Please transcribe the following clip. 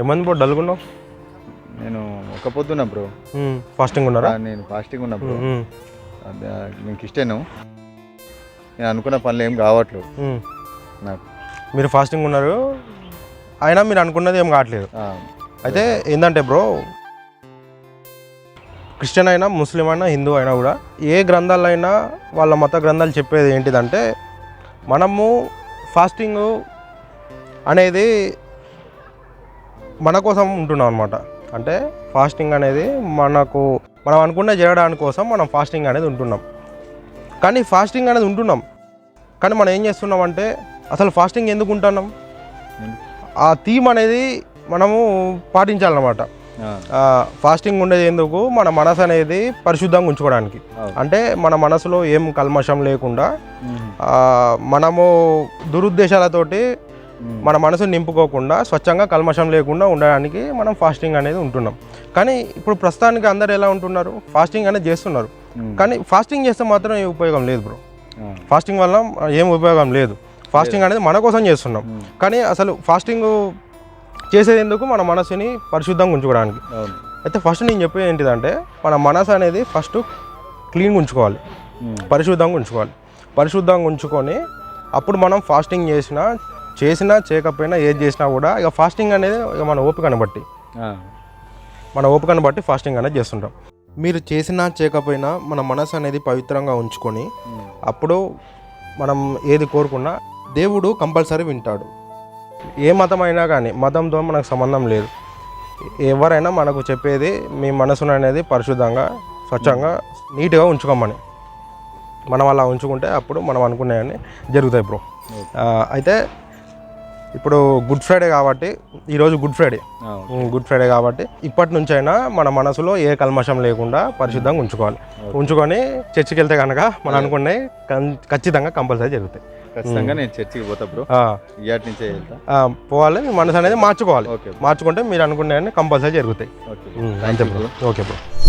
ఏమంది బ్రో డల్గున్నావు నేను ఒక పొద్దున్నా బ్రో. ఫాస్టింగ్ ఉన్నారా? నేను ఫాస్టింగ్ ఉన్నా బ్రో. నేను క్రిస్టియన్ నేను అనుకున్న పనులు ఏం కావట్లేదు. నాకు. మీరు ఫాస్టింగ్ ఉన్నారు. అయినా మీరు అనుకున్నది ఏం కావట్లేదు. అయితే ఏంటంటే బ్రో క్రిస్టియన్ అయినా ముస్లిం అయినా హిందూ అయినా కూడా ఏ గ్రంథాలు అయినా వాళ్ళ మత గ్రంథాలు చెప్పేది ఏంటిదంటే మనము ఫాస్టింగ్ అనేది మన కోసం ఉంటున్నాం అనమాట అంటే ఫాస్టింగ్ అనేది మనకు మనం అనుకున్న చేయడానికి కోసం మనం ఫాస్టింగ్ అనేది ఉంటున్నాం. కానీ ఫాస్టింగ్ అనేది ఉంటున్నాం. కానీ మనం ఏం చేస్తున్నాం అంటే అసలు ఫాస్టింగ్ ఎందుకు ఉంటున్నాం? ఆ థీమ్ అనేది మనము పాటించాలన్నమాట. ఫాస్టింగ్ ఉండేది ఎందుకు? మన మనసు అనేది పరిశుద్ధంగా ఉంచుకోవడానికి. అంటే మన మనసులో ఏం కల్మషం లేకుండా మనము దురుద్దేశాలతోటి. మన మనసు నింపుకోకుండా స్వచ్ఛంగా కల్మషం లేకుండా ఉండడానికి మనం ఫాస్టింగ్ అనేది ఉంటున్నాం. కానీ ఇప్పుడు ప్రస్తుతానికి అందరు ఎలా ఉంటున్నారు? ఫాస్టింగ్ అనేది చేస్తున్నారు. కానీ ఫాస్టింగ్ చేస్తే మాత్రం ఏ ఉపయోగం లేదు బ్రో. ఫాస్టింగ్ వల్ల ఏం ఉపయోగం లేదు. ఫాస్టింగ్ అనేది మన కోసం చేస్తున్నాం. కానీ అసలు ఫాస్టింగ్ చేసేది ఎందుకు? మన మనసుని పరిశుద్ధంగా ఉంచుకోవడానికి. అయితే ఫస్ట్ నేను చెప్పేది ఏంటిదంటే మన మనసు అనేది ఫస్ట్ క్లీన్గా ఉంచుకోవాలి. పరిశుద్ధంగా ఉంచుకోవాలి. పరిశుద్ధంగా ఉంచుకొని అప్పుడు మనం ఫాస్టింగ్ చేసినా చేసినా చేయకపోయినా ఏది చేసినా కూడా ఇక ఫాస్టింగ్ అనేది ఇక మన ఓపికను బట్టి. మన ఓపికను బట్టి ఫాస్టింగ్ అనేది చేస్తుంటాం. మీరు చేసినా చేయకపోయినా మన మనసు అనేది పవిత్రంగా ఉంచుకొని. అప్పుడు మనం ఏది కోరుకున్నా దేవుడు కంపల్సరీ వింటాడు. ఏ మతం అయినా కానీ మతంతో మనకు సంబంధం లేదు. ఎవరైనా మనకు చెప్పేది మీ మనసును అనేది పరిశుద్ధంగా స్వచ్ఛంగా నీట్గా ఉంచుకోమని. మనం అలా ఉంచుకుంటే అప్పుడు మనం అనుకునేవన్నీ జరుగుతాయి బ్రో. అయితే ఇప్పుడు గుడ్ ఫ్రైడే కాబట్టి ఈరోజు గుడ్ ఫ్రైడే గుడ్ ఫ్రైడే కాబట్టి ఇప్పటి నుంచైనా మన మనసులో ఏ కల్మషం లేకుండా పరిశుద్ధంగా ఉంచుకోవాలి. ఉంచుకొని చర్చికి వెళ్తే కనుక మనం అనుకునే కం- ఖచ్చితంగా కంపల్సరీ జరుగుతాయి. ఖచ్చితంగా నేను చర్చికి పోతా బ్రో. ఆ, ఇయాటి నుంచే వెళ్తా. ఆ, పోవాలి మీ మనసు అనేది మార్చుకోవాలి. మార్చుకుంటే మీరు అనుకునే కంపల్సరీ జరుగుతాయి. Okay bro. Okay bro.